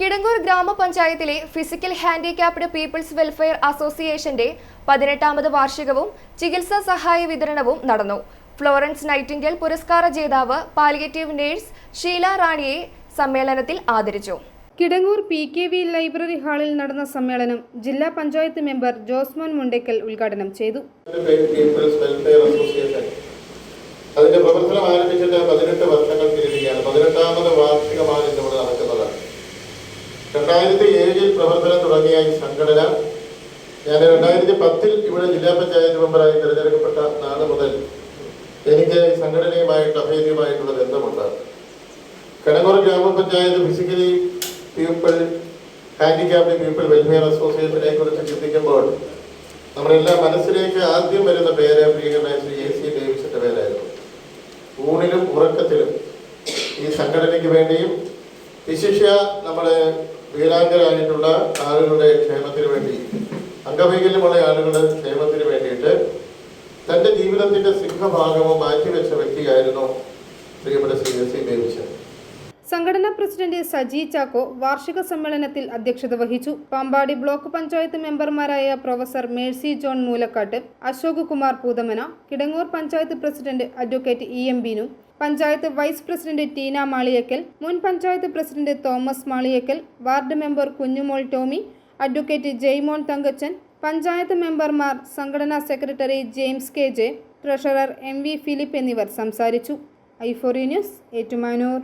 കിടങ്ങൂർ ഗ്രാമപഞ്ചായത്തിലെ physical handicapped people's welfare അസോസിയേഷന്റെ പതിനെട്ടാമത് വാർഷികവും ചികിത്സാ സഹായ വിതരണവും നടന്നു. ഫ്ലോറൻസ് നൈറ്റിംഗൽ പുരസ്കാര ജേതാവ് പാലിയേറ്റീവ് നേഴ്സ് ഷീല റാണിയെ സമ്മേളനത്തിൽ ആദരിച്ചു. Kidangoor P K V library ഹാളിൽ നടന്ന സമ്മേളനം ജില്ലാ പഞ്ചായത്ത് മെമ്പർ ജോസ്മോൻ മുണ്ടേക്കൽ ഉദ്ഘാടനം ചെയ്തു. രണ്ടായിരത്തി ഏഴിൽ പ്രവർത്തനം തുടങ്ങിയ ഈ സംഘടന ഞാൻ രണ്ടായിരത്തി പത്തിൽ ഇവിടെ ജില്ലാ പഞ്ചായത്ത് മെമ്പറായി തിരഞ്ഞെടുക്കപ്പെട്ട നാൾ മുതൽ എനിക്ക് ഈ സംഘടനയുമായിട്ട് അഭേദ്യമായിട്ടുള്ള ബന്ധമുണ്ട് കടങ്ങൂർ ഗ്രാമപഞ്ചായത്ത് physically people handicapped people welfare അസോസിയേഷനെ കുറിച്ച് ചിന്തിക്കുമ്പോൾ നമ്മളെല്ലാം മനസ്സിലേക്ക് ആദ്യം വരുന്ന പേര് പ്രിയങ്കരനായ ശ്രീ എ സി ഡേവിസിന്റെ പേരായിരുന്നു. ഊണിലും ഉറക്കത്തിലും ഈ സംഘടനയ്ക്ക് വേണ്ടിയും വിശിഷ്യ നമ്മുടെ വീരാംഗരായിട്ടുള്ള ആളുകളുടെ ക്ഷേമത്തിന് വേണ്ടി അംഗവൈകല്യമുള്ള ആളുകളുടെ ക്ഷേമത്തിന് വേണ്ടിയിട്ട് തന്റെ ജീവിതത്തിന്റെ സിംഹഭാഗവും മാറ്റിവെച്ച വ്യക്തിയായിരുന്നു പ്രിയപ്പെട്ട ശ്രീ എസ് സി സംഘടനാ പ്രസിഡന്റ് സജി ചാക്കോ വാർഷിക സമ്മേളനത്തിൽ അധ്യക്ഷത വഹിച്ചു. പാമ്പാടി ബ്ലോക്ക് പഞ്ചായത്ത് മെമ്പർമാരായ professor Mercy John Moolakkattu Ashok Kumar Poothamana Kidangoor panchayat president advocate E M Binu panchayat vice president Teena Maliyakkal മുൻ panchayat president Thomas Maliyakkal ward member Kunjumol Tomy advocate Jaimon Thankachan panchayat മെമ്പർമാർ സംഘടനാ secretary James K J treasurer M V Philip എന്നിവർ സംസാരിച്ചു. ഐഫോറി news Ettumanoor.